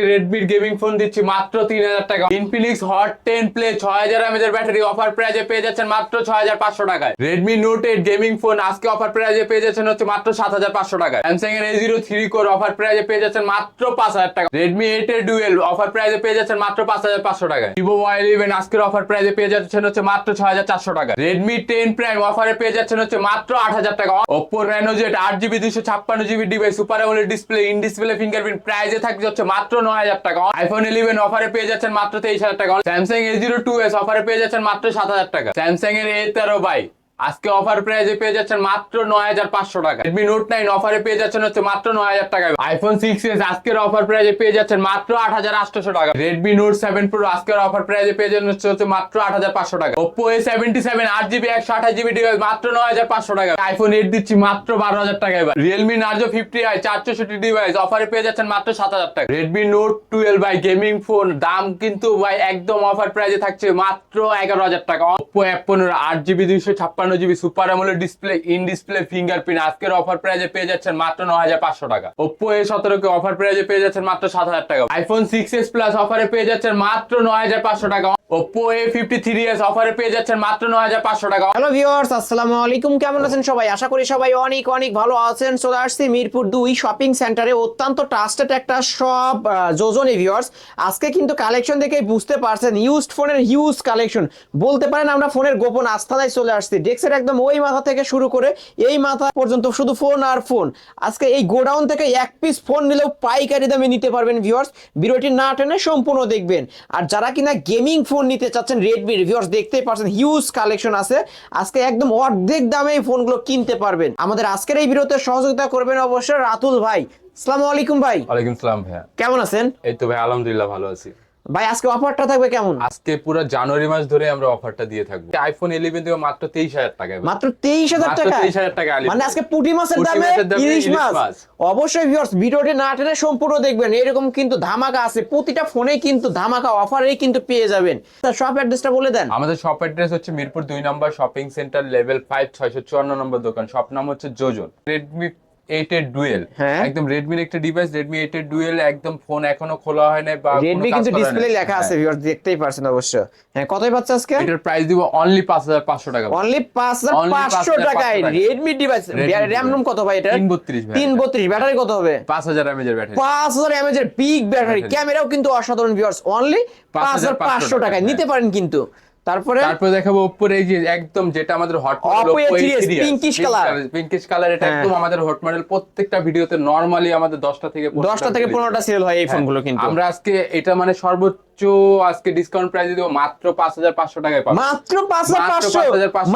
রেডমির gaming phone দিচ্ছি মাত্র তিন হাজার টাকা। ইনফিনিক্স হট টেন প্লে ছয় হাজার এমএজের ব্যাটারি অফার প্রাইজে পেয়ে যাচ্ছেন মাত্র ছয় হাজার পাঁচশো টাকায়। Redmi note eight gaming phone আজকে অফার প্রাইজে পেয়ে যাচ্ছেন হচ্ছে মাত্র সাত হাজার পাঁচশো টাকায়। স্যামসাং এর A zero three core offer প্রাইজে পেয়ে যাচ্ছেন মাত্র পাঁচ হাজার টাকা। রেডমি এইট এর ডুয়েল অফার প্রাইজে পেয়ে যাচ্ছেন মাত্র পাঁচ হাজার পাঁচশো টাকায়। ভিভো ওয়াই ইলেভেন আজকের অফার প্রাইজে পেয়ে যাচ্ছেন হচ্ছে মাত্র ছয় হাজার চারশো টাকা রেডমি টেন প্রাইম অফারে পেয়ে যাচ্ছেন হচ্ছে মাত্র আট হাজার টাকা। ওপো রেনো জেট আট জিবি দুশো ছাপ্পান্ন GB device super display in display fingerprint প্রাইজে থাকছে হচ্ছে মাত্র হাজার টাকা। আইফোন ইলেভেন অফারে পেয়ে যাচ্ছেন মাত্র তেইশ হাজার টাকা। Samsung A zero two S অফারে পেয়ে যাচ্ছেন মাত্র সাত হাজার টাকা। স্যামসাং এর এ তেরো বাই আজকে অফার প্রাইজে পেয়ে যাচ্ছেন মাত্র নয় হাজার পাঁচশো টাকা। রেডমি নোট নাইন অফারে পেয়ে যাচ্ছেন হচ্ছে মাত্র নয় হাজার টাকা। আইফোন সিক্স এস আজকের অফার প্রাইজে পেয়ে যাচ্ছেন মাত্র আট হাজার আটশো টাকা। রেডমি নোট সেভেন প্রো আজকের অফার প্রাইজে পেয়ে যাচ্ছেন হচ্ছে মাত্র আট হাজার পাঁচশো টাকা। ওপো এ সেভেন্টি সেভেন আট জিবি একশো আঠাশ জিবি ডিভাইস মাত্র নয় হাজার পাঁচশো টাকা। আইফোন এইট দিচ্ছি মাত্র বারো হাজার টাকা এবার। রিয়েলমি নার্জো ফিফটি আই চার চৌষট্টি ডিভাইস অফারে পেয়ে যাচ্ছেন মাত্র সাত হাজার টাকা। Redmi note twelve by gaming phone দাম কিন্তু ভাই একদম অফার প্রাইজে থাকছে মাত্র এগারো হাজার টাকা। ওপো অ্যাপ পনেরো আট জিবি দুইশো ছাপ্পান্ন জিবি সুপার আমলের ডিসপ্লে, ইন ডিসপ্লে, ফিঙ্গারপ্রিন্ট। আজকের অফার প্রাইজে পেয়ে যাচ্ছেন মাত্র নয় হাজার পাঁচশো টাকা। ওপো এ সতেরো কে অফার প্রাইজে পেয়ে যাচ্ছেন মাত্র সাত হাজার টাকা। আইফোন সিক্স এস প্লাস অফারে পেয়ে যাচ্ছেন মাত্র নয় হাজার পাঁচশো টাকা। Oppo A fifty three S অফারে পেয়ে যাচ্ছেন মাত্র নয় হাজার পাঁচশো টাকা। হ্যালো ভিউয়ার্স আসসালামু আলাইকুম। কেমন আছেন সবাই? আশা করি সবাই অনেক অনেক ভালো আছেন। চলে আসছি মিরপুর দুই শপিং সেন্টারে। অত্যন্ত ট্রাস্টেড একটা সব যোজনে ভিউয়ার্স আজকে কিন্তু কালেকশন দেখে বুঝতে পারছেন ইউজড ফোনের হিউজ কালেকশন বলতে পারেন আমরা ফোনের গোপন আস্থায় চলে আসছি। ডেস্কের একদম ওই মাথা থেকে শুরু করে এই মাথা পর্যন্ত শুধু ফোন আর ফোন আজকে এই গোডাউন থেকে এক পিস ফোন নিলেও পাইকারি দামে নিতে পারবেন ভিউয়ার্স ভিডিওটি না টেনে সম্পূর্ণ দেখবেন। আর যারা কিনা গেমিং ফোন নিতে চাচ্ছেন রেডমি ভিউয়ার্স দেখতেই পাচ্ছেন হিউজ কালেকশন আছে। আজকে একদম অর্ধেক দামে এই ফোনগুলো কিনতে পারবেন। আমাদের আজকের এই ভিডিওতে সহযোগিতা করবেন অবশ্যই রাতুল ভাই। আসসালামু আলাইকুম ভাই। ওয়ালাইকুম সালাম ভাইয়া। কেমন আছেন? এই তো ভাই আলহামদুলিল্লাহ ভালো আছি। ভাই আজকে অফারটা থাকবে কেমন? আজকে পুরো জানুয়ারি মাস ধরে আমরা অফারটা দিয়ে থাকব। আইফোন ইলেভেন থেকে মাত্র তেইশ হাজার টাকা মাত্র তেইশ হাজার মাত্র টাকা 23,000 টাকা মানে আজকে পুটি মাছের পুঁটি দামে ইলিশ মাছ। মাছ। অবশ্যই ভিউয়ার্স ভিডিওটি না টেনে সম্পূর্ণ দেখবেন। এরকম কিন্তু ধামাকা আছে। প্রতিটা ফোনে কিন্তু ধামাকা অফারেই কিন্তু পেয়ে যাবেন। তার শপ অ্যাড্রেসটা বলে দেন। আমাদের শপ অ্যাড্রেস হচ্ছে মিরপুর দুই নম্বর শপিং সেন্টার লেভেল ফাইভ ছয়শো চুয়ান্ন নম্বর দোকান। শপ নাম হচ্ছে যোজন রেডমি এইট এর ডুয়েল হ্যাঁ। একদম রেডমির একটা ডিভাইস রেডমি এইট এর ডুয়েল একদম ফোন এখনও খোলা হয় নাই বা কাজ কিন্তু ডিসপ্লে লেখা আছে হ্যাঁ। ভিউয়ার্স দেখতেই পারছেন অবশ্য। হ্যাঁ কতই পাচ্ছে আজকে? এটার প্রাইস দিব অনলি পাঁচ হাজার পাঁচশো টাকা। অনলি পাঁচ হাজার পাঁচশো 5,500 টাকায়। Redmi device Redmi RAM room কত ভাই এটা 332 ভাই। তিন এটা। বত্রিশ। ব্যাটারি কত হবে? পাঁচ হাজার এমএজ এর ব্যাটারি পাঁচ হাজার এমএজ এর বিগ ব্যাটারি ক্যামেরাও কিন্তু অসাধারণ ভিউয়ার্স অনলি পাঁচ হাজার পাঁচশো টাকায়। নিতে পারেন কিন্তু। তারপরে? তারপরে দেখাবো ওপ্পোর এই যে একদম যেটা আমাদের hot A3s, pinkish pinkish colour এটা হ্যাঁ। একদম আমাদের হট মডেল প্রত্যেকটা ভিডিওতে নরমালি আমাদের দশটা থেকে 15টা দশটা থেকে release পনেরোটা সেল হয় এই হ্যাঁ, ফোনগুলো কিন্তু। আমরা আজকে এটা মানে সর্বোচ্চ আজকে ডিসকাউন্ট প্রাইস দিব মাত্র পাঁচ হাজার পাঁচশো টাকায় পাবো। মাত্র পাঁচ হাজার পাঁচশো?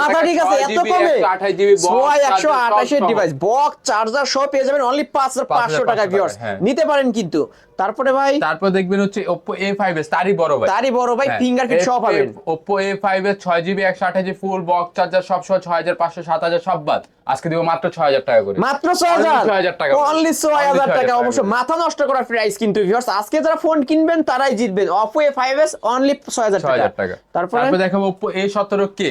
মাথা ঠিক আছে এত কমে? 128 GB box, ছয় একশো আঠাশের ডিভাইস বক্স চার্জার সব পেয়ে যাবেন অনলি পাঁচ হাজার পাঁচশো 5,500 টাকা ভিউয়ার্স হ্যাঁ। নিতে পারেন কিন্তু। তারপরে ভাই? তারপর দেখবেন হচ্ছে তারই বড় ভাই। তারই বড় ভাই হ্যাঁ, ফিঙ্গারপ্রিন্ট সহ পাবেন। জিবি আঠাশ ফুল বক্স চার্জার সব সহ ছয় হাজার পাঁচশো সাত হাজার সব বাদ। আজকে দিব মাত্র ছয় হাজার টাকা করে। মাত্র ছয় Only হাজার 6,000 টাকা। অনলি ছয় হাজার Only টাকা অবশ্য মাথা নষ্ট করার প্রাইস কিন্তু ভিউয়ার্স আজকে যারা ফোন কিনবেন তারাই জিতবেন। ফাইভ এস অনলি ছয় হাজার ছয় টাকা টাকা। তারপরে? দেখাবো সতেরো কে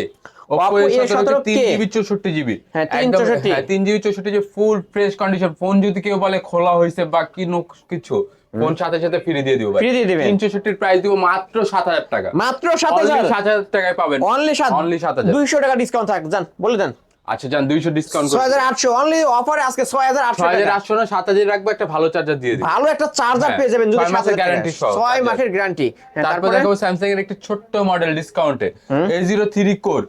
Oppo A17 তিন K জিবি চৌষট্টি জিবি হ্যাঁ, 364 হ্যাঁ তিন জিবি চৌষট্টি GB full fresh condition phone যদি কেউ বলে খোলা হয়েছে বা কি কিছু ফোন সাথে সাথে ফ্রি দিয়ে দিব ভাই। Free দিয়ে দিবেন। তিন চৌষট্টির প্রাইস দিব মাত্র সাত হাজার টাকা। মাত্র সাত হাজার। সাত হাজার টাকায় পাবেন। অনলি সাত অনলি সাত হাজার। দুইশো টাকা ডিসকাউন্ট থাক বলে দেন। আচ্ছা যান দুইশো ডিসকাউন্ট ছয় হাজার আটশো অনলি অফারে আজকে ছয় হাজার আটশো ছয় হাজার টাকা আটশো না সাত হাজার রাখব একটা ভালো চার্জার দিয়ে দিই ভালো একটা চার্জার হ্যাঁ, পেয়ে যাবেন যদি 6 মাসের guarantee সহ ছয় charger। মাসের গ্যারান্টি তারপর দেখো স্যামসাং এর একটি ছোট্ট মডেল ডিসকাউন্টে এ। জিরো থ্রি কোর A03 এই জিরো থ্রি কোর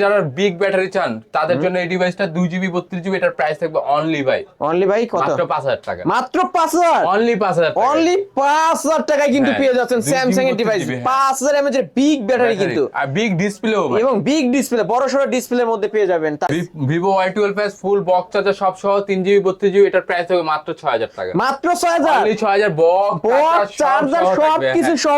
যারা বিগ ব্যাটারি চান তাদের জন্য এই ডিভাইসটা দুই জিবি বত্রিশ জিবি এটার প্রাইস থাকবে অনলি ভাই অনলি ভাই কত? পাঁচ হাজার টাকা। মাত্র পাঁচ হাজার? অনলি পাঁচ হাজার অনলি পাঁচ হাজার টাকায় কিন্তু পেয়ে যাচ্ছেন স্যামসাং এর ডিভাইস। পাঁচ হাজার এমএচ এর বিগ ব্যাটারি কিন্তু। আর বিগ ডিসপ্লেও এবং বিগ ডিসপ্লে বড় সড়ো ডিসপ্লের মধ্যে পেয়ে যাবেন। Vivo Y twelve S full box charger সব সহ তিন জিবি বত্রিশ জিবি এটার প্রাইস হবে মাত্র ছয় হাজার টাকা। মাত্র ছয় হাজার? ছয় হাজার বক্স চার্জার সব কিছু হ্যাঁ। সহ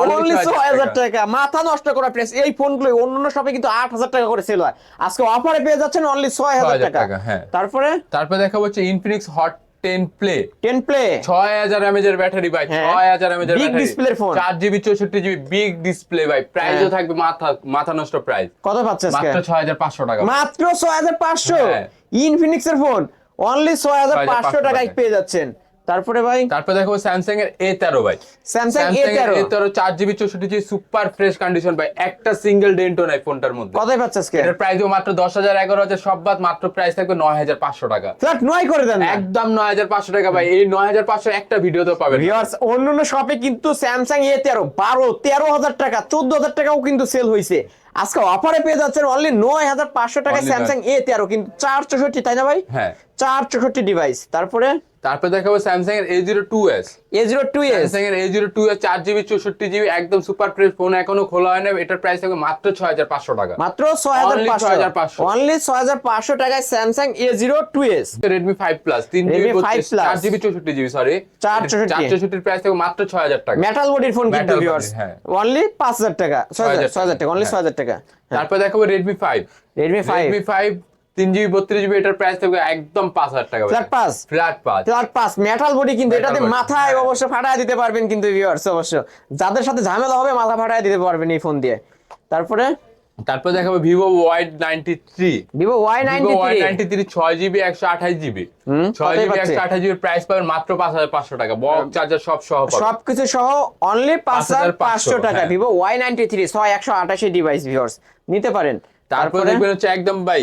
অনলি ছয় হাজার টাকা। মাথা নষ্ট করা প্রেস এই ফোনগুলো অন্যান্য শপে কিন্তু আট হাজার টাকা করে সেল হয়। আজকে অফারে পেয়ে যাচ্ছেন অনলি ছয় হাজার টাকা। হ্যাঁ। তারপরে? তারপর দেখা হচ্ছে Infinix Hot ten play ten play ছয় হাজার এমএজ এর ব্যাটারি ভাই হ্যাঁ। ছয় হাজার এমএজ এর Big ব্যাটারি display phone। চার জিবি চৌষট্টি জিবি বিগ ডিসপ্লে ভাই। প্রাইসও হ্যাঁ। থাকবে মাথা মাথা নষ্ট প্রাইস কত পাচ্ছে মাত্র ছয় হাজার পাঁচশো টাকা। মাত্র ছয় হাজার পাঁচশো। ইনফিনিক্স এর ফোন অনলি ছয় হাজার পাঁচশো 6,500 টাকায় টাকায়। পেয়ে যাচ্ছেন। তারপরে ভাই? তারপর দেখো স্যামসাং এর এ তেরো ভাই। স্যামসাং এ তেরো। এ তেরো চার জিবি চৌষট্টি জিবি সুপার ফ্রেশ কন্ডিশন ভাই। একটা সিঙ্গেল ডেন্টও নাই ফোনটার মধ্যে। কতই পাচ্ছে আজকে? এটার প্রাইস মাত্র দশ হাজার এগারো হাজার সব বাদ মাত্র প্রাইস থাকবে নয় হাজার পাঁচশো টাকা। ফ্ল্যাট নয় করে দেন একদম নয় হাজার পাঁচশো টাকা ভাই। এই নয় হাজার পাঁচশো একটা ভিডিও তো পাবেন। ভিউয়ার্স অন্যান্য শপে কিন্তু স্যামসাং এ তেরো বারো তেরো হাজার টাকা চোদ্দ হাজার টাকাও কিন্তু সেল হয়েছে আজকে অফারে পেয়ে যাচ্ছেন অনলি নয় হাজার পাঁচশো টাকায় Only স্যামসাং এ তেরো কিন্তু চার চৌষট্টি তাই না ভাই? হ্যাঁ। চার চৌষট্টি ডিভাইস তারপরে? তারপর দেখাবো স্যামসাং এর A zero two S A zero two S Samsung এর এ জিরো টু এস চার জিবি চৌষট্টি জিবি একদম সুপার ফ্রেশ ফোন এখনও খোলা হয় না। এটার প্রাইস থাকবে মাত্র ছয় হাজার পাঁচশো টাকা। মাত্র ছয় হাজার Only পাঁচশো। 6500 অনলি ছয় হাজার পাঁচশো টাকায় Samsung A zero two S Redmi five plus তিন জিবি Redmi 5 Plus। চার জিবি চৌষট্টি জিবি সরি 464 চার চৌষট্টির প্রাইস থাকবে মাত্র ছয় হাজার টাকা। মেটাল বডির ফোন কিন্তু ভিউয়ার্স হ্যাঁ। অনলি পাঁচ হাজার টাকা। ছয় হাজার 6000 ছয় হাজার টাকা অনলি হ্যাঁ। ছয় হাজার টাকা। তারপর দেখাবো Redmi five Redmi five Redmi five তিন জিবি বত্রিশ জিবি এটার প্রাইস থাকবে একদম পাঁচ হাজার টাকা ফ্ল্যাট পাস ফ্ল্যাট পাঁচ। ফ্ল্যাট পাস মেটাল বডি কিন্তু এটাতে মাথায় হ্যাঁ। অবশ্য ফাটায় দিতে পারবেন কিন্তু ভিউয়ার্স অবশ্য। যাদের সাথে ঝামেলা হবে মাথা ফাটায় দিতে পারবেন এই ফোন দিয়ে। তারপরে? তারপর দেখাবো Vivo Y ninety three Vivo Y ninety three ছয় জিবি একশো আঠাশ জিবি। ছয় জিবি একশো আঠাশ জিবির প্রাইস পাবেন মাত্র পাঁচ হাজার পাঁচশো টাকা। বক চার্জার সব সহ সবকিছু সহ অনলি পাঁচ হাজার পাঁচশো টাকা। ভিভো ওয়াই নাইনটি থ্রি ছয় একশো আঠাশি ডিভাইস ভিউয়ার্স নিতে পারেন। তারপর? দেখবেন হচ্ছে একদম ভাই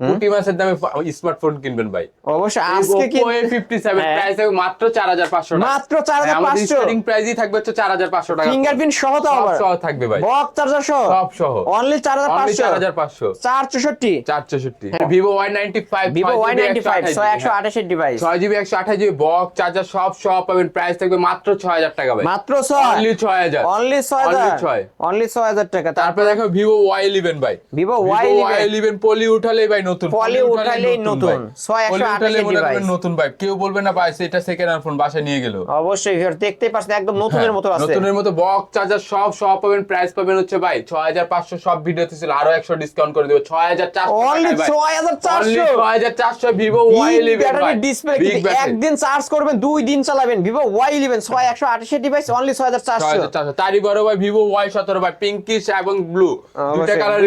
কোটি মাসের দামে স্মার্টফোন কিনবেন ভাই। অবশ্যই আজকে কি Oppo A57 হ্যাঁ। প্রাইস থাকবে মাত্র 4500 টাকা। মাত্র 4500 স্টার্টিং প্রাইসই থাকবে হচ্ছে 4500 টাকা। ফিঙ্গারপ্রিন্ট সহ তো আবার। সহ থাকবে ভাই। বক চার্জার সহ। সব সহ। অনলি চার হাজার অনলি পাঁচশো। 4500 চার চৌষট্টি। 464 Vivo Y95 Vivo Y ninety five ছয় একশো হ্যাঁ। Device 6 GB 128 GB box charger সব সহ পাবেন। প্রাইস থাকবে মাত্র 6000 টাকা ভাই। মাত্র ছয়। অনলি 6000 অনলি ছয় Only হাজার ছয়। অনলি ছয় হাজার টাকা। তারপর দেখো Vivo Y11 ভাই। Vivo Vivo Y11 Y11 পলি উঠালেই ভাই নতুন পলি উঠালেই নতুন। ভাই। ছয় একশো পলি উঠালেই আঠাশের মনে করবেন device। নতুন ভাই কেউ বলবে না ভাই এটা সেকেন্ড হ্যান্ড ফোন বাসায় নিয়ে গেল। অবশ্যই ভিউয়ার দেখতেই পাচ্ছেন একদম নতুনের মতো আছে। হ্যাঁ, নতুনের মতো বক্স চার্জার সব সব পাবেন প্রাইস পাবেন হচ্ছে ভাই ছয় হাজার পাঁচশো সব ভিডিওতে ছিল আরও একশো ডিসকাউন্ট করে দেবো ছয় হাজার অনলি ছয় হাজার চারশো? ছয় হাজার চারশো ভিভো ওয়াই ব্যাটারি ডিসপ্লে একদিন চার্জ করবেন দুই দিন চালাবেন ভিভো ওয়াই ইলেভেন ছয় একশো আঠাশের ডিভাইস অনলি ছয় হাজার চারশো। তারই বড় ভাই ভিভো ওয়াই সতেরো ভাই পিঙ্কিশ এবং ব্লু দুইটা কালার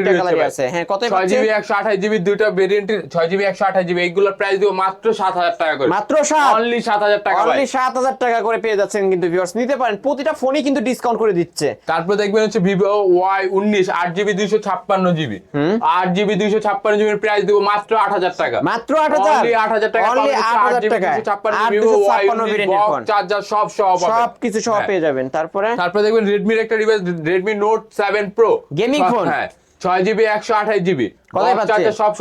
আছে। হ্যাঁ, ছয় পাচ্ছে? জিবি একশো আঠাশ জিবি দুইটা ভেরিয়েন্টের ছয় জিবি একশো আঠাশ জিবি এইগুলোর প্রাইস দিব মাত্র সাত হাজার টাকা করে। মাত্র সাত? অনলি সাত হাজার টাকা অনলি সাত হাজার টাকা করে পেয়ে যাচ্ছেন কিন্তু ভিউয়ার্স নিতে পারেন প্রতিটা ফোনই কিন্তু ডিসকাউন্ট করে দিচ্ছে। তারপর দেখবেন হচ্ছে ভিভো ওয়াই উনিশ আট জিবি দুইশো ছাপ্পান্ন জিবি আট জিবি দুইশো ছাপ্পান্ন জিবির প্রাইস দিব মাত্র আট হাজার টাকা। মাত্র আট হাজার? অনলি আট হাজার টাকা অনলি আট হাজার টাকা ছাপ্পান্ন ফোন চার্জার সব পাবেন। সব কিছু সহ হ্যাঁ। পেয়ে যাবেন। তারপরে? তারপর দেখবেন রেডমির একটা device Redmi note seven pro Gaming phone? হ্যাঁ ছয় জিবি একশো আঠাশ জিবি চার্জার সব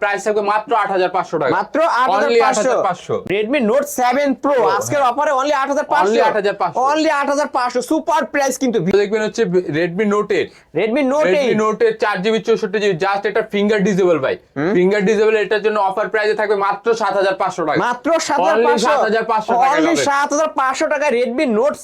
প্রাইস থাকবে মাত্র আট হাজার পাঁচশো টাকা। মাত্র আট হাজার Only পাঁচশো। 8500 রেডমি নোট সেভেন প্রো আজকের অফারে অনলি আট হাজার পাঁচশো। Only 8500 অনলি আট হাজার পাঁচশো। সুপার প্রাইস কিন্তু দেখবেন হচ্ছে Redmi note Redmi eight note eight চার জিবি চৌষট্টি জাস্ট এটা ফিঙ্গার ডিজেবল ভাই। ফিঙ্গার ডিজেবল এটার জন্য অফার প্রাইসে থাকবে মাত্র সাত হাজার পাঁচশো টাকা। মাত্র হাজার পাঁচশো। 7500 টাকা অনলি পাবেন। সাত হাজার পাঁচশো টাকা Redmi note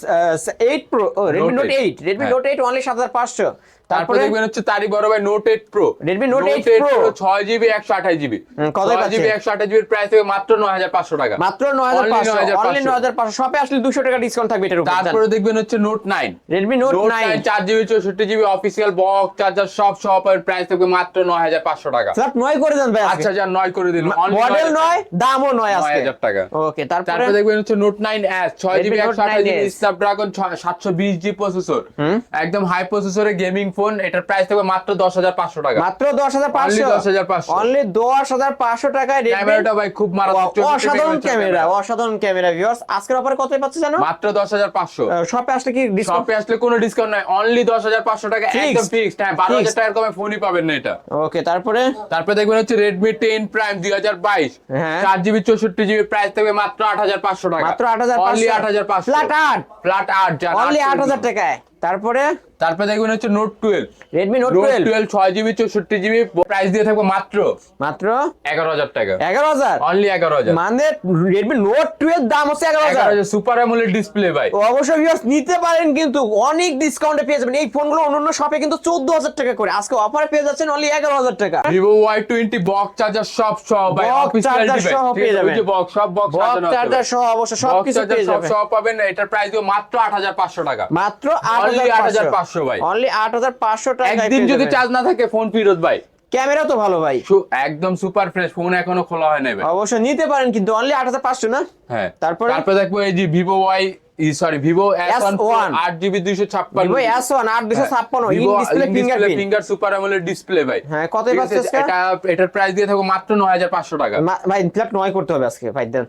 eight pro Redmi Note note eight 8 Redmi হ্যাঁ। নোট এইট অনলি সাত হাজার পাঁচশো। তারপর তারপরে দেখবেন হচ্ছে তারই বড় ভাই note eight pro Redmi Note 8 Pro ছয় জিবি একশো আঠাশ জিবি হুম, কতই ছয় পাচ্ছে? জিবি একশো আঠাশ জিবির প্রাইস থেকে মাত্র নয় হাজার পাঁচশো টাকা। মাত্র নয় হাজার পাঁচশো নয় হাজার পাঁচশো। শপে আসলে দুশো টাকা ডিসকাউন্ট থাকবে এটার তারপরে দেখবেন হচ্ছে note nine Redmi note nine চার জিবি চৌষট্টি জিবি অফিসিয়াল বক্স চার্জার সব সহ প্রাইস থাকবে মাত্র নয় হাজার পাঁচশো টাকা। ফ্ল্যাট নয় করে দেন ভাই আচ্ছা যা নয় করে দিন মডেল নয় দামও নয় আজকে। হাজার টাকা। ওকে তারপরে? তারপরে দেখবেন হচ্ছে নোট নাইন এস ছয় জিবি একশো আঠাশ জিবি 9S স্ন্যাপড্রাগন সাতশো বিশ জি প্রসেসর একদম হাই প্রসেসরের গেমিং ফোন এটার প্রাইস থাকবে মাত্র দশ হাজার পাঁচশো টাকা। মাত্র দশ হাজার Only পাঁচশো 10,500 অনলি দশ হাজার পাঁচশো। টাকায় ক্যামেরাটা ভাই খুব মারাত্মক অসাধারণ ক্যামেরা অসাধারণ ক্যামেরা ভিউয়ার্স আজকের অফারে কত পাচ্ছে জানো? মাত্র দশ হাজার পাঁচশো। শপে আসলে কি ডিসকাউন্ট শপে আসলে কোনো ডিসকাউন্ট নাই। অনলি দশ হাজার পাঁচশো টাকা Fixed. একদম ফিক্সড হ্যাঁ বারো হাজার টাকার কমে ফোনই পাবেন না এটা। ওকে তারপরে? তারপরে দেখবেন হচ্ছে রেডমি টেন প্রাইম দুই হাজার বাইশ। হ্যাঁ। চার জিবি চৌষট্টি জিবি প্রাইস থাকবে মাত্র আট হাজার পাঁচশো টাকা। মাত্র আট হাজার আট হাজার পাঁচশো। ফ্ল্যাট আট? ফ্ল্যাট আট অনলি আট হাজার টাকায়? তারপরে? তারপরে দেখবেন হচ্ছে note twelve Redmi note twelve twelve ছয় জিবি চৌষট্টি জিবি প্রাইস দিয়ে থাকব মাত্র মাত্র? এগারো হাজার টাকা। এগারো হাজার? অনলি এগারো হাজার। মানে রেডমি নোট টুয়েলভ দাম হচ্ছে এগারো হাজার। সুপার অ্যামোলেড ডিসপ্লে ভাই। অবশ্যই ভিউয়ার্স নিতে পারেন কিন্তু অনেক ডিসকাউন্টে পেয়ে যাবেন। এই ফোনগুলো অন্যান্য শপে কিন্তু চোদ্দ হাজার টাকা করে। আজকে অফারে পেয়ে যাচ্ছেন অনলি এগারো হাজার টাকা। Vivo Y twenty box charger সব সহ ভাই অফিসিয়াল সহ পেয়ে যাবেন। বক্স সব বক্স চার্জার সহ অবশ্য সবকিছু পেয়ে সব যাবেন। সহ পাবেন এটার প্রাইস মাত্র আট হাজার পাঁচশো টাকা। মাত্র আট 8,500 ভাই। অনলি আট হাজার পাঁচশো টাকা একদিন যদি চার্জ না থাকে ফোন ফিরত ভাই। ক্যামেরা তো ভালো ভাই। একদম সুপার ফ্রেশ ফোন এখনও খোলা হয় নাই ভাই। অবশ্যই নিতে পারেন কিন্তু অনলি আট হাজার পাঁচশো না? হ্যাঁ। তারপরে? তারপরে দেখব এই যে Vivo Y sorry Vivo S one আট জিবি দুইশো ছাপ্পান্ন ভিভো এস ওয়ান আট দুশো ছাপ্পান্ন ডিসপ্লে ফিঙ্গার সুপার আমলের ডিসপ্লে ভাই। হ্যাঁ, কত? এটা এটার প্রাইস দিয়ে থাকো মাত্র নয় হাজার পাঁচশো টাকা। ভাই নয় করতে হবে আজকে ভাই দেন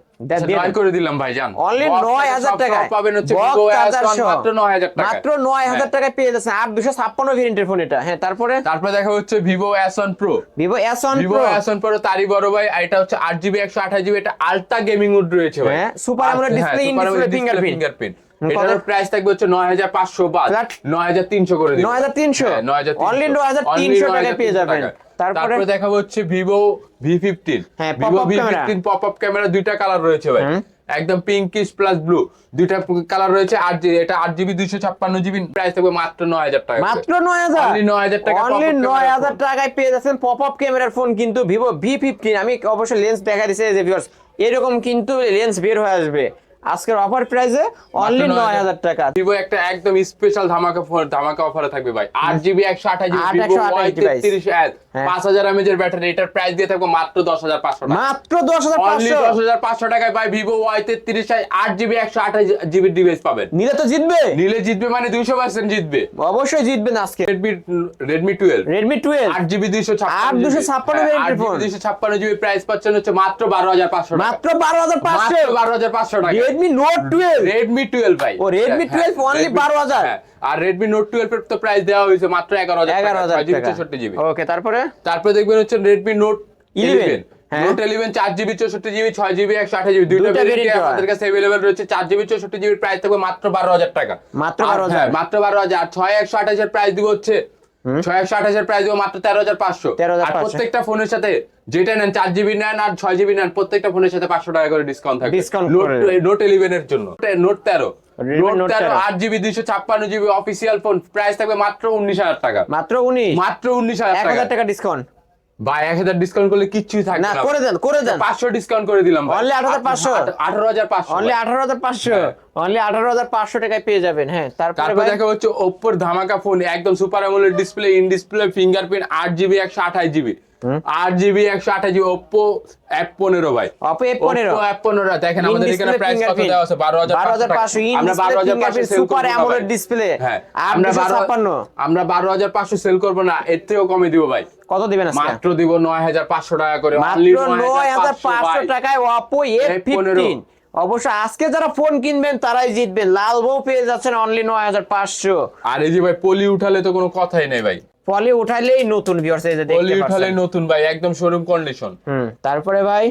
নয় করে দিলাম ভাই জান। অনলি নয় হাজার সব পাবেন হচ্ছে ভিভো এস ওয়ান মাত্র নয় হাজার টাকা মাত্র নয় হাজার টাকায় পেয়ে যাচ্ছেন আট দুশো ছাপ্পান্ন ভেরিয়েন্টের ফোন এটা। হ্যাঁ তারপরে? তারপরে দেখা হচ্ছে Vivo S one pro Vivo S one Vivo S one pro তারই বড় ভাই এটা হচ্ছে আট জিবি একশো আঠাশ জিবি এটা আলট্রা গেমিং মোড রয়েছে ভাই। হ্যাঁ, Super AMOLED display, in fingerprint hmm, এটার প্রাইস থাকবে হচ্ছে নয় হাজার বাদ? নয় হাজার করে দিন নয় হাজার তিনশো? নয় হাজার অনলি নয় হাজার তিনশো টাকায় পেয়ে যাবেন। তারপরে দেখাবো হচ্ছে ভিভো হ্যাঁ, ভিভো ক্যামেরা দুইটা কালার রয়েছে ভাই। একদম পিঙ্কিশ প্লাস ব্লু দুইটা কালার রয়েছে। জিবি এটা আট জিবি দুইশো ছাপ্পান্ন জিবি প্রাইস থাকবে মাত্র নয় হাজার টাকা মাত্র নয় হাজার? Only 9,000 টাকা অনলি নয় হাজার টাকায় পেয়ে যাচ্ছেন পপ আপ ক্যামেরার ফোন কিন্তু ভিভো ভি ফিফটিন আমি অবশ্যই লেন্স দেখা দিচ্ছি যে ভিউয়ার্স এরকম কিন্তু লেন্স বের হয়ে আসবে। আজকের অফার প্রাইসে অনলি 9000 টাকা। ভিভো একটা একদম স্পেশাল ধামাকা ধামাকা অফারে থাকবে ভাই। 8GB 128GB ভিভো Y33s পাঁচ হাজার এমএজ এর ব্যাটারি এটার প্রাইস দিয়ে থাকব মাত্র দশ হাজার পাঁচশো মাত্র দশ হাজার পাঁচশো। দশ হাজার পাঁচশো টাকায় ভাই ভিভো ওয়াই তেত্রিশ আট জিবি একশো আঠাশ জিবি ডিভাইস পাবেন। নিলে তো জিতবে। নিলে জিতবে মানে দুইশো পার্সেন্ট জিতবে। অবশ্যই জিতবেন আজকে। Redmi Redmi twelve Redmi twelve আট জিবি দুইশো আট দুশো ছাপ্পান্ন দুইশো ছাপ্পান্ন জিবি প্রাইস পাচ্ছেন হচ্ছে মাত্র বারো হাজার পাঁচশো মাত্র বারো হাজার পাঁচশো। বারো হাজার পাঁচশো টাকা। Redmi note twelve Redmi twelve ভাই। ও, 12 only Redmi- 12,000 হ্যাঁ, আর রেডমি নোট টুয়েলভ এর তো প্রাইস দেওয়া হয়েছে মাত্র এগারো হাজার হাজার টাকা। চৌষট্টি জিবি ওকে তারপরে? তারপরে দেখবেন হচ্ছে রেডমি নোট 11 ইলেভেন হ্যাঁ। নোট ইলেভেন চার জিবি চৌষট্টি জিবি ছয় জিবি একশো আঠাশ জিবি দুইটা দুইটা ভেরিয়েন্ট আমাদের কাছে অ্যাভেলেবেল রয়েছে। চার জিবি চৌষট্টি জিবির প্রাইস থাকবে মাত্র বারো হাজার টাকা। মাত্র বারো 12,000 হ্যাঁ, মাত্র বারো হাজার। আর ছয় একশো আঠাশের প্রাইস দিব হচ্ছে ছয় একশো আঠাশের প্রাইস মাত্র তেরো হাজার পাঁচশো। 13,500 আর প্রত্যেকটা ফোনের সাথে যেটা নেন চার জিবি নেন আর ছয় জিবি নেন প্রত্যেকটা ফোনের সাথে পাঁচশো টাকা করে ডিসকাউন্ট থাকবে। নোট ইলেভেন এর জন্য। নোট তেরো। Redmi নোট Note তেরো 13 আট জিবি দুইশো ছাপ্পান্ন জিবি অফিসিয়াল ফোন প্রাইস থাকবে মাত্র উনিশ হাজার টাকা। মাত্র উনিশ? মাত্র উনিশ হাজার হাজার টাকা ডিসকাউন্ট ভাই এক হাজার ডিসকাউন্ট করলে কিচ্ছুই থাকে না করে দেন করে দেন। পাঁচশো ডিসকাউন্ট করে দিলাম অনলি আঠারো পাঁচশো। আঠারো হাজার পাঁচশো। অনলি আঠারো হাজার পাঁচশো। হ্যাঁ। অনলি আঠারো হাজার পাঁচশো টাকায় পেয়ে যাবেন হ্যাঁ। তারপরে দেখা হচ্ছে ওপ্পোর ধামাকা ফোন একদম সুপার আমলের ডিসপ্লে ইন ডিসপ্লে ফিঙ্গারপ্রিন্ট আট জিবি একশো আঠাশ জিবি আট জিবি একশো আঠাশ জিবি ওপ্পো অ্যাপ পনেরো ভাই। Oppo F15 Oppo F15 দেখেন আমাদের এখানে প্রাইস কত দেওয়া আছে? বারো হাজার 12,500 in আমরা বারো হাজার পাঁচশো fingerprint, সেল super করব না AMOLED ভাই। display। হ্যাঁ আমরা বারো 256 আমরা বারো হাজার পাঁচশো সেল করব না এর থেকেও কমে দিব ভাই। কত দিবেন আজকে? মাত্র দিব নয় হাজার পাঁচশো টাকা করে। মাত্র নয় হাজার পাঁচশো টাকায় অপো এফ F15 ফিফটিন অবশ্য আজকে যারা ফোন কিনবেন তারাই জিতবেন। লাল বউ পেয়ে যাচ্ছেন অনলি নয় হাজার পাঁচশো। আর এই যে ভাই পলি উঠালে তো কোনো কথাই নেই ভাই। ফলে উঠালেই নতুন ভিউয়ার্স এই যে পলি দেখতে উঠালে পাচ্ছেন নতুন ভাই একদম শোরুম কন্ডিশন হুম তারপরে ভাই?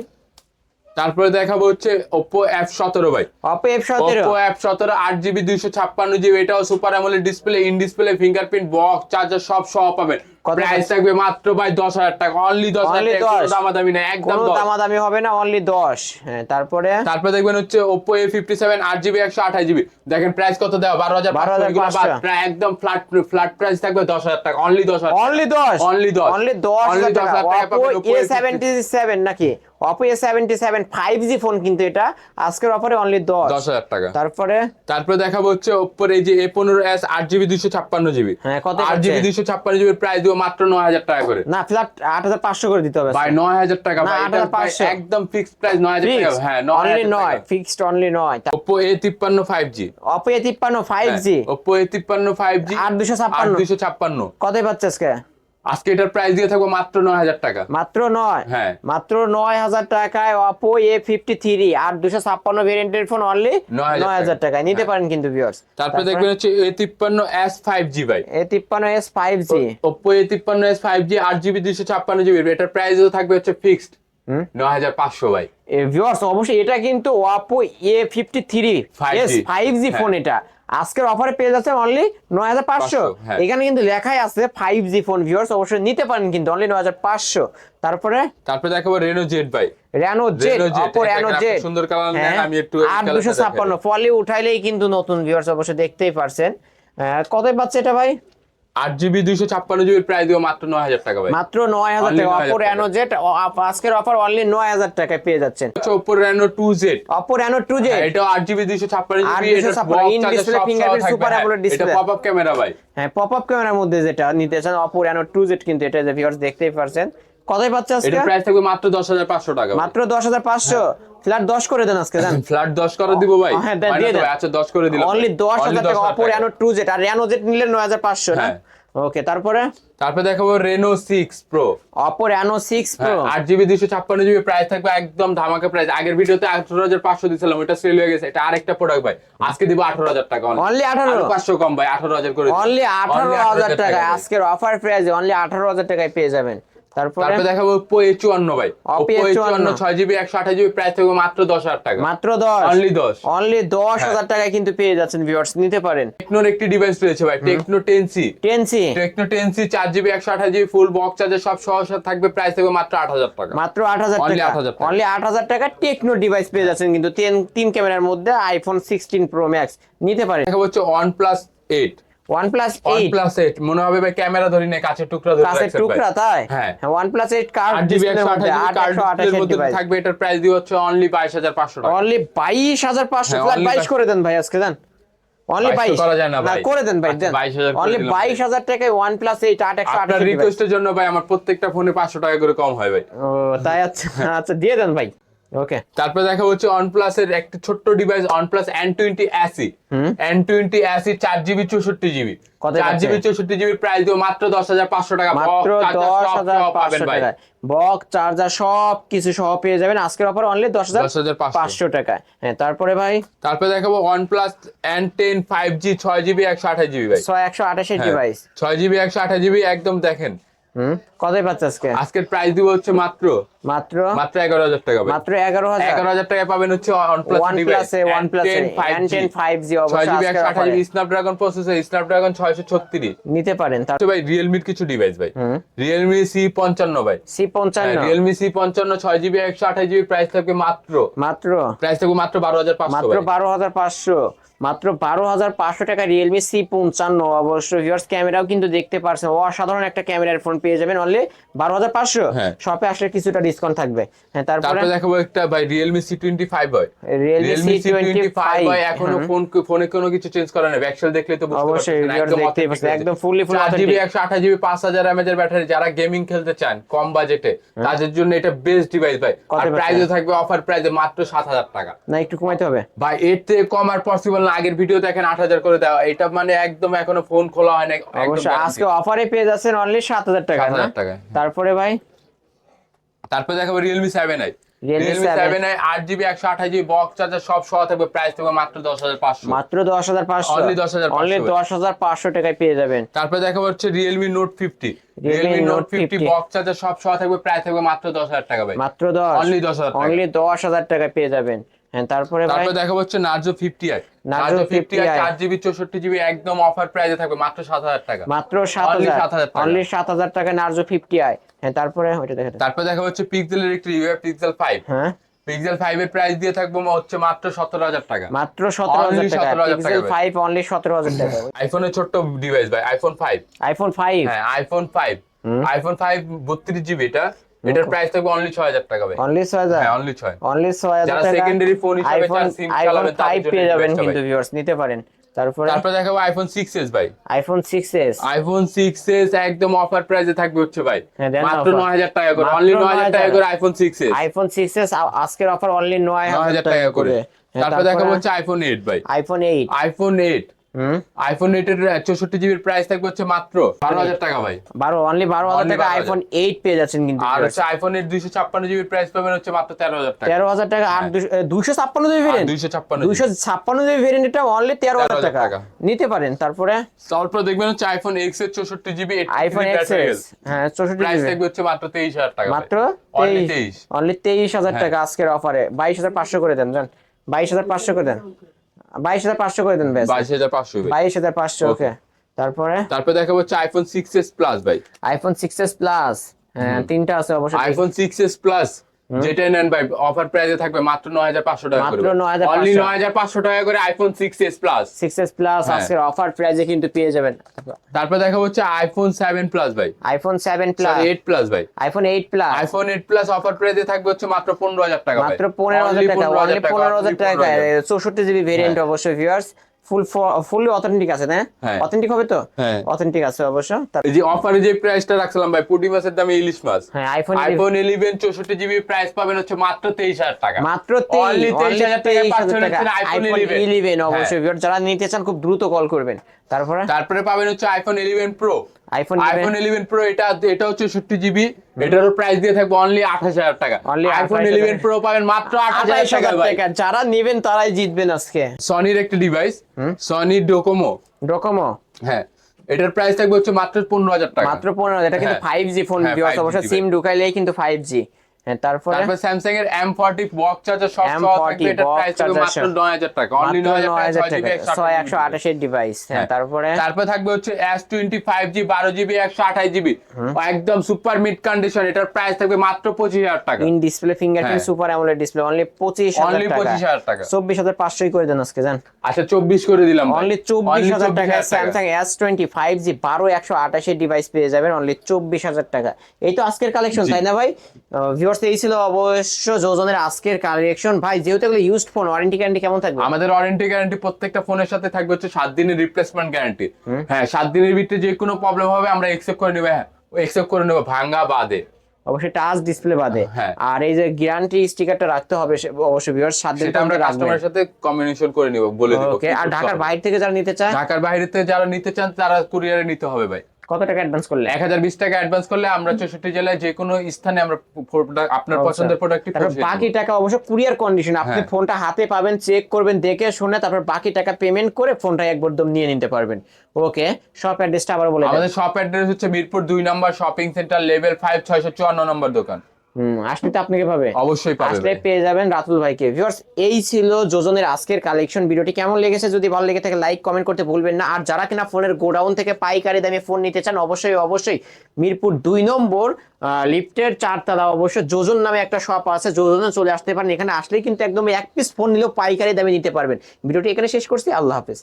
তারপরে দেখাবো হচ্ছে ওপ্পো এফ সতেরো ভাই। অপো এফ সতেরো? ওপ্পো এফ সতেরো আট জিবি দুইশো ছাপ্পান্ন জিবি এটাও সুপার আমলের display in display fingerprint box charger সব সহ পাবেন। প্রাইস থাকবে মাত্র ভাই দশ হাজার টাকা অনলি দশ হাজার টাকা দামাদামি না একদম দশ। দামাদামি হবে না অনলি দশ। হ্যাঁ তারপরে? তারপরে দেখবেন হচ্ছে ওপ্পো এ ফিফটি সেভেন আট জিবি একশো আঠাশ জিবি দেখেন প্রাইস কত দেওয়া? বারো হাজার 12,500 প্রায় একদম ফ্ল্যাট ফ্ল্যাট প্রাইস থাকবে দশ হাজার টাকা অনলি দশ হাজার অনলি দশ? Only 10 অনলি দশ হাজার টাকা। হাজার টাকা পাবেন Oppo এ সেভেন্টি সেভেন নাকি? Oppo A seventy seven five G phone কিন্তু এটা। আজকের অফারে অনলি দশ। দশ হাজার টাকা। তারপরে? তারপরে দেখাবো হচ্ছে ওপ্পোর এই যে এ পনেরো এস আট জিবি দুইশো ছাপ্পান্ন জিবি হ্যাঁ, কত আট জিবি দুইশো ছাপ্পান্ন জিবির প্রাইস দিব মাত্র নয় হাজার টাকা করে। না ফ্ল্যাট আট হাজার পাঁচশো করে দিতে হবে ভাই নয় হাজার টাকা ভাই আট হাজার পাঁচশো। একদম ফিক্সড প্রাইস নয় হাজার টাকা। হ্যাঁ অনলি নয় ফিক্সড অনলি নয়। ওপো এ তিপ্পান্ন ফাইভ জি অপো এ তিপ্পান্ন ফাইভ জি ওপো এ তিপ্পান্ন ফাইভ জি আট দুশো ছাপ্পান্ন। দুশো ছাপ্পান্ন। কতই পাচ্ছে আজকে? আজকে এটার প্রাইস দিয়ে থাকব মাত্র নয় হাজার টাকা। মাত্র নয়? হ্যাঁ। মাত্র নয় হাজার টাকায় অপো এ ফিফটি থ্রি আর দুশো ছাপ্পান্ন ভেরিয়েন্টের ফোন অনলি 9,000 নয় হাজার টাকায়। নিতে হ্যাঁ। পারেন কিন্তু ভিউয়ার্স তারপরে দেখবেন হচ্ছে এ তিপ্পান্ন এস ফাইভ জি ভাই। এ তিপ্পান্ন S five G Oppo A তিপ্পান্ন এস ফাইভ জি আট জিবি দুইশো ছাপ্পান্ন জিবি এটার প্রাইসও থাকবে হচ্ছে ফিক্সড। নয় হাজার পাঁচশো ভাই। ভিউয়ার্স অবশ্যই এটা কিন্তু Oppo A fifty three 5G five G. Phone এটা। আজকের অফারে পেয়ে যাচ্ছে অনলি নয় হাজার পাঁচশো। 500, হ্যাঁ। এখানে কিন্তু লেখাই আছে ফাইভ জি ফোন ভিউয়ার্স অবশ্যই নিতে পারেন কিন্তু অনলি নয় হাজার পাঁচশো। তারপরে তারপরে দেখাবো রেনো জেড ভাই। Reno Z Reno Jet, Oppo এটা জেড সুন্দর কালার নেন, আমি একটু আট দুশো ছাপ্পান্ন। ফলে উঠাইলেই কিন্তু নতুন ভিউয়ার্স অবশ্যই দেখতেই পারছেন। কতই পাচ্ছে এটা ভাই? আট জিবি দুইশো ছাপ্পান্ন জিবির প্রাইস দিও মাত্র নয় হাজার টাকা ভাই। মাত্র নয় হাজার টাকা। 9,000 অপো রেনো জেড আজকের অফার অনলি নয় হাজার টাকায় পেয়ে যাচ্ছেন। Reno two Z Oppo Reno two Z এটা আট জিবি দুইশো ছাপ্পান্ন আট জিবি 256 in display fingerprint এটা display। পপ আপ ক্যামেরা ভাই। হ্যাঁ পপ আপ ক্যামেরার মধ্যে যেটা নিতে চান অপো রেনো টু জেড কিন্তু এটা যে ভিউয়ার্স দেখতেই পারছেন কতই পাচ্ছে আজকে? এটা প্রাইস থাকবে মাত্র দশ হাজার পাঁচশো টাকা মাত্র দশ হাজার পাঁচশো? ফ্ল্যাট দশ করে দেন আজকে জান। ফ্ল্যাট দশ করে দিব ভাই। হ্যাঁ, দেন, দিয়ে দেন। আচ্ছা দশ করে দিলাম অনলি দশ হাজার টাকা অপো রেনো টু জেড আর রেনো জেড নিলে নয় হাজার পাঁচশো না? হ্যাঁ। ওকে তারপরে? তারপরে দেখাবো Reno six pro Oppo Reno six pro আট জিবি প্রাইস থাকবে একদম ধামাকা প্রাইস আগের ভিডিওতে আঠারো হাজার পাঁচশো দিয়েছিলাম ওটা সেল হয়ে গেছে। এটা আরেকটা প্রোডাক্ট ভাই। আজকে দিব আঠারো হাজার টাকা অনলি 18? পাঁচশো কম ভাই আঠারো হাজার করে অনলি আঠারো হাজার 18,000 টাকায় ভাই। আজকের অফার প্রাইসে অনলি আঠারো হাজার টাকায় পেয়ে যাবেন। তারপরে? দেখাবো ওপো এ চুয়ান্ন ভাই। ওপো এ চুয়ান্ন ছয় জিবি একশো আঠাশ জিবি প্রাইস থাকবে মাত্র দশ হাজার টাকা। মাত্র দশ? Only 10 অনলি দশ হ্যাঁ। হাজার টাকায় কিন্তু পেয়ে যাচ্ছেন ভিউয়ার্স নিতে পারেন। টেকনোর একটি ডিভাইস রয়েছে ভাই Tecno ten C ten C Tecno ten C চার জিবি একশো আঠাশ জিবি ফুল বক্স চার্জের সব সহ থাকবে প্রাইস থাকবে মাত্র আট হাজার টাকা। মাত্র আট হাজার টাকা। 8,000 টাকা। অনলি আট হাজার টাকা টেকনো ডিভাইস পেয়ে যাচ্ছেন কিন্তু তিন তিন ক্যামেরার মধ্যে আইফোন সিক্সটিন প্রো ম্যাক্স নিতে পারেন। দেখা হচ্ছে OnePlus eight plus one eight eight মনে হবে ভাই ক্যামেরা ধরি না কাছের টুকরা ধরে রাখছেন টুকরা তাই? হ্যাঁ। প্লাস এইট কার্ড কার্ড আঠাশশো আঠাশের মধ্যে থাকবে এটার প্রাইস দিয়ে হচ্ছে অনলি বাইশ হাজার পাঁচশো টাকা। অনলি বাইশ হাজার পাঁচশো হ্যাঁ, ফ্ল্যাট only বাইশ বাইশ- করে দেন ভাই আজকে দেন। অনলি 22 করা যায় না ভাই। করে দেন ভাই আচ্ছা, দেন। 22,000 অনলি দিলাম বাইশ হাজার টাকায় ওয়ান প্লাস এইট আট একশো আপনার আঠাশ রিকোয়েস্টের জন্য ভাই আমার প্রত্যেকটা ফোনে পাঁচশো টাকা করে কম হয় ভাই। ও তাই আচ্ছা আচ্ছা দিয়ে দেন ভাই। ওকে তারপরে দেখা হচ্ছে OnePlus এর একটা ছোট্ট device OnePlus N20 ASI N20 ASI চার জিবি চৌষট্টি জিবি কত চার যাচ্ছে? জিবি চৌষট্টি জিবি প্রাইস দিব মাত্র দশ হাজার পাঁচশো টাকা। মাত্র Box, charger দশ হাজার সহ পাবেন ভাই। বক্স চার্জার সব কিছু সহ পেয়ে যাবেন। আজকের অফার অনলি দশ হাজার 10,500 পাঁচশো। টাকায়। হ্যাঁ তারপরে ভাই? তারপরে দেখাবো OnePlus N10 5G ছয় জিবি একশো আঠাশ জিবি ভাই। ছয় একশো আঠাশের হ্যাঁ, ডিভাইস ছয় জিবি একশো আঠাশ জিবি একদম দেখেন। কতই পাচ্ছে আজকে? আজকের প্রাইস দিব হচ্ছে মাত্র? মাত্র? মাত্র এগারো হাজার টাকা মাত্র এগারো হাজার। এগারো হাজার টাকায় পাবেন হচ্ছে OnePlus ওয়ান প্লাসে N10 5G ছয় অবশ্যই জিবি আজকের একশো আঠাশ offer জিবি এ স্ন্যাপড্রাগন প্রসেসর ছত্রিশ। নিতে পারেন তার ভাই রিয়েলমির কিছু ডিভাইস ভাই। রিয়েলমি সি পঞ্চান্ন ভাই। সি পঞ্চান্ন। রিয়েলমি সি পঞ্চান্ন ছয় জিবি একশো আঠাশ জিবি প্রাইস থাকবে মাত্র। মাত্র? প্রাইস থাকবে মাত্র বারো হাজার পাঁচশো মাত্র বারো হাজার পাঁচশো। মাত্র বারো হাজার পাঁচশো টাকা রিয়েলমি সি পঞ্চান্ন। অবশ্য ভিউয়ার্স ক্যামেরাও কিন্তু দেখতে পারছেন। অসাধারণ একটা ক্যামেরার ফোন পেয়ে যাবেন অনলি বারো হাজার পাঁচশো। হ্যাঁ। শপে আসলে কিছুটা ডিসকাউন্ট থাকবে। হ্যাঁ তারপরে দেখাবো একটা ভাই রিয়েলমি সি টোয়েন্টি ফাইভ হয় রিয়েলমি সি টোয়েন্টি ফাইভ হয় এখনও ফোন ফোনে কোনো কিছু চেঞ্জ করে না ব্যাকসেল দেখলে তো অবশ্যই, একদম দেখতেই authentic পাচ্ছেন, একদম fully full চার জিবি একশো আঠাশ জিবি পাঁচ হাজার এমএচ এর ব্যাটারি যারা গেমিং খেলতে চান কম বাজেটে তাদের জন্য এটা বেস্ট ডিভাইস ভাই। আর? প্রাইসও থাকবে অফার প্রাইসে মাত্র সাত হাজার টাকা। না একটু কমাইতে হবে। ভাই এর থেকে কম আর পসিবল আগের ভিডিও দেখেন আট হাজার করে দেওয়া। এটা মানে একদম এখনও ফোন খোলা হয় না অবশ্যই আজকে অফারে পেয়ে যাচ্ছেন অনলি সাত হাজার টাকা 7,000 না? তারপরে ভাই? তারপরে দেখাবো Realme seven i Realme Realme 7i seven i আট জিবি একশো আঠাশ জিবি বক্স চার্জার সব সহ থাকবে। প্রাইস থাকবে মাত্র দশ হাজার পাঁচশো। মাত্র দশ হাজার পাঁচশো। Only 10,500 অনলি দশ হাজার পাঁচশো টাকায় পেয়ে যাবেন। তারপরে দেখাবো হচ্ছে Realme Note fifty Realme Realme Note Note fifty 50 box charger সব সহ থাকবে। প্রাইস থাকবে মাত্র দশ হাজার টাকা ভাই। মাত্র দশ। Only 10,000 টাকা। অনলি দশ হাজার টাকায় পেয়ে যাবেন। হ্যাঁ তারপরে তারপরে দেখাবো হচ্ছে Narzo fifty i Narzo Narzo fifty i 50i চার জিবি চৌষট্টি জিবি একদম অফার প্রাইসে থাকবে মাত্র সাত হাজার টাকা। মাত্র 7,000 অনলি টাকা। নার্জো ফিফটি আই হ্যাঁ তারপরে ওইটা দেখে তারপরে দেখা হচ্ছে পিক্সেলের একটি রিভিউ পিক্সেল হ্যাঁ। পিক্সেল এর প্রাইস দিয়ে থাকব হচ্ছে মাত্র সতেরো হাজার টাকা। মাত্র সতেরো হাজার Only টাকা। পিক্সেল টাকা অনলি আইফোনের ছোট্ট ডিভাইস ভাই আইফোন আইফোন হ্যাঁ আইফোন ফাইভ আইফোন ফাইভ বত্রিশ জিবি এটা। এটার প্রাইস থাকবে অনলি ছয় হাজার টাকা ভাই। অনলি ছয় হাজার? হ্যাঁ অনলি ছয়। অনলি ছয় হাজার যারা টাকা secondary phone হিসাবে SIM আইফোন চালাবেন, জন্য পেয়ে যাবেন কিন্তু ভিউয়ার্স নিতে পারেন। তারপরে তারপরে দেখাবো আইফোন সিক্স এস ভাই। IPhone six S iPhone six S একদম অফার প্রাইসে থাকবে হচ্ছে ভাই। হ্যাঁ, মাত্র offer। নয় হাজার টাকা করে অনলি নয় 9,000 টাকা করে iPhone six S iPhone six S আজকের অফার অনলি নয় নয় হাজার টাকা করে। তারপরে দেখাবো হচ্ছে আইফোন এইট ভাই। আইফোন এইট আইফোন এইট হুম আইফোন এইট এর চৌষট্টি জিবির প্রাইস থাকবে হচ্ছে মাত্র বারো হাজার টাকা ভাই। বারো অনলি বারো হাজার টাকা আইফোন এইট পেয়ে যাচ্ছেন কিন্তু আর হচ্ছে আইফোন এর দুইশো ছাপ্পান্ন জিবির প্রাইস পাবেন হচ্ছে মাত্র তেরো হাজার টাকা। তেরো হাজার টাকা আর দুশো ছাপ্পান্ন জিবি ভেরিয়েন্ট দুইশো ছাপ্পান্ন দুশো ছাপ্পান্ন জিবি ভেরিয়েন্ট এটা অনলি তেরো হাজার টাকা। নিতে পারেন তারপরে? তারপর দেখবেন হচ্ছে আইফোন এক্সের চৌষট্টি জিবি আইফোন এক্স হ্যাঁ চৌষট্টি প্রাইস থাকবে হচ্ছে মাত্র তেইশ হাজার টাকা মাত্র তেইশ? অনলি তেইশ হাজার হ্যাঁ। টাকা আজকের অফারে বাইশ হাজার পাঁচশো করে দেন জান। বাইশ হাজার পাঁচশো করে দেন। বাইশ হাজার পাঁচশো করে দেন ভাই বাইশ হাজার পাঁচশো বাইশ হাজার পাঁচশো ওকে তারপরে? তারপর দেখাবো হচ্ছে আইফোন সিক্স এস প্লাস ভাই। আইফোন সিক্স এস প্লাস হ্যাঁ তিনটা আছে অবশ্যই আইফোন সিক্স এস প্লাস যেটাই নেন ভাই অফার প্রাইসে থাকবে মাত্র নয় হাজার পাঁচশো টাকা মাত্র 9,500 অনলি নয় হাজার পাঁচশো টাকা করে iPhone six S plus six S plus. আজকের অফার প্রাইজে কিন্তু পেয়ে যাবেন। তারপর দেখা হচ্ছে আইফোন সেভেন প্লাস ভাই। IPhone seven plus eight plus ভাই। IPhone eight plus iPhone eight plus offer প্রাইসে থাকবে হচ্ছে মাত্র পনেরো হাজার টাকা মাত্র পনেরো হাজার Only টাকা অনলি পনেরো হাজার টাকা। 15,000 চৌষট্টি জিবি ভেরিয়েন্ট। অবশ্যই ভিউয়ার্স ফুল ফুলি অথেন্টিক আছে না? হ্যাঁ। অথেন্টিক হবে তো? হ্যাঁ। অথেন্টিক আছে অবশ্য। এই যে অফারে যে প্রাইসটা রাখছিলাম ভাই পুটি মাছের দামে ইলিশ মাছ। হ্যাঁ আইফোন আইফোন ইলেভেন চৌষট্টি জিবি প্রাইস পাবেন হচ্ছে মাত্র তেইশ হাজার টাকা। মাত্র Only 23,000 টাকা পাচ্ছেন আইফোন 11 হ্যাঁ। অবশ্যই যারা নিতে চান খুব দ্রুত কল করবেন। তারপরে? তারপরে পাবেন হচ্ছে iPhone eleven pro iPhone iPhone eleven pro এটা এটা হচ্ছে চৌষট্টি জিবি এটারও প্রাইস দিয়ে থাকবে অনলি আঠাশ হাজার টাকা। অনলি আইফোন 28,000 ইলেভেন প্রো পাবেন মাত্র আঠাশ আঠাইশ হাজার টাকা ভাই। যারা নেবেন তারাই জিতবেন আজকে। সনির একটা ডিভাইস সনি ডোকোমো ডোকোমো হ্যাঁ এটার প্রাইস থাকবে হচ্ছে মাত্র পনেরো হাজার টাকা। মাত্র পনেরো হাজার এটা কিন্তু। ফাইভ জি ফোন 5G অবশ্য সিম ঢুকাইলেই কিন্তু ফাইভ জি হ্যাঁ তারপরে? তারপর স্যামসাং এর এম ফর্টি চার্জার সব সহ থাকবে এটার প্রাইস থাকবে মাত্র সহ। নয় হাজার টাকা। অনলি মাত্র নয় নয় হাজার হাজার টাকা। ছয় একশো ডিভাইস হ্যাঁ তারপরে? তারপর থাকবে হচ্ছে এস টোয়েন্টি ফাইভ জি বারো জিবি একশো আঠাশ জিবি একদম সুপার মিড কন্ডিশন এটার প্রাইস থাকবে মাত্র পঁচিশ হাজার টাকা। In display fingerprint. Super AMOLED display only পঁচিশ হাজার 25,000 টাকা। চব্বিশ হাজার পাঁচশোই করে দেন আজকে জান? আচ্ছা চব্বিশ করে দিলাম অনলি চব্বিশ Only হাজার টাকা। Samsung S twenty five G বারো একশো আঠাশের ডিভাইস পেয়ে যাবেন। অনলি চব্বিশ হাজার টাকা। এই তো আজকের কালেকশন তাই না ভাই? ভিউয়ার্স এই ছিল অবশ্য যোজনের আজকের কালেকশন ভাই যেহেতু এগুলো ইউজড ফোন ওয়ারেন্টি গ্যারান্টি কেমন থাকবে? আমাদের ওয়ারেন্টি গ্যারান্টি প্রত্যেকটা ফোনের সাথে থাকবে হচ্ছে সাত দিনের রিপ্লেসমেন্ট গ্যারান্টি হ্যাঁ সাত দিনের ভিতরে যে কোনো প্রবলেম হবে আমরা একসেপ্ট করে নেব হ্যাঁ একসেপ্ট করে নেব ভাঙ্গা বাদে। অবশ্যই টাচ ডিসপ্লে বাদে। হ্যাঁ। আর এই যে গ্যারান্টি স্টিকারটা রাখতে হবে সে- অবশ্যই সাত দিন সেটা আমরা কাস্টমারের সাথে কমিউনিকেশন করে নিব বলে দিব ওকে আর ঢাকার বাইরে থেকে যারা নিতে চায়? ঢাকার বাইরে থেকে যারা নিতে চান তারা কুরিয়ারে নিতে হবে ভাই। কত টাকা অ্যাডভান্স করলে? এক হাজার বিশ টাকা অ্যাডভান্স করলে আমরা চৌষট্টি জেলায় যে কোনো স্থানে আমরা আপনার পছন্দের প্রোডাক্টটি তারপর বাকি টাকা অবশ্য কুরিয়ার কন্ডিশন আপনি হ্যাঁ। ফোনটা হাতে পাবেন চেক করবেন দেখে শুনে তারপর বাকি টাকা পেমেন্ট করে ফোনটা একবার নিয়ে নিতে পারবেন। ওকে শপ অ্যাড্রেসটা আবার বলে আমাদের শপ অ্যাড্রেস হচ্ছে মিরপুর দুই number shopping centre level five ছয়শো চুয়ান্ন নম্বর দোকান। হুম আসলে তো আপনাকে পাবে অবশ্যই পাবে আসলে পেয়ে যাবেন রাতুল ভাইকে। ভিউয়ার্স এই ছিল যোজনের আজকের কালেকশন ভিডিওটি কেমন লেগেছে যদি ভালো লেগে থাকে লাইক কমেন্ট করতে ভুলবেন না। আর যারা কিনা ফোনের গোডাউন থেকে পাইকারি দামে ফোন নিতে চান অবশ্যই অবশ্যই মিরপুর দুই নম্বর আহ, লিফটের চারতলা অবশ্য যোজন নামে একটা শপ আছে। যোজনে চলে আসতে পারেন। এখানে আসলেই কিন্তু একদম এক পিস ফোন নিলেও পাইকারি দামে নিতে পারবেন। ভিডিওটি এখানে শেষ করছি। আল্লাহ হাফেজ।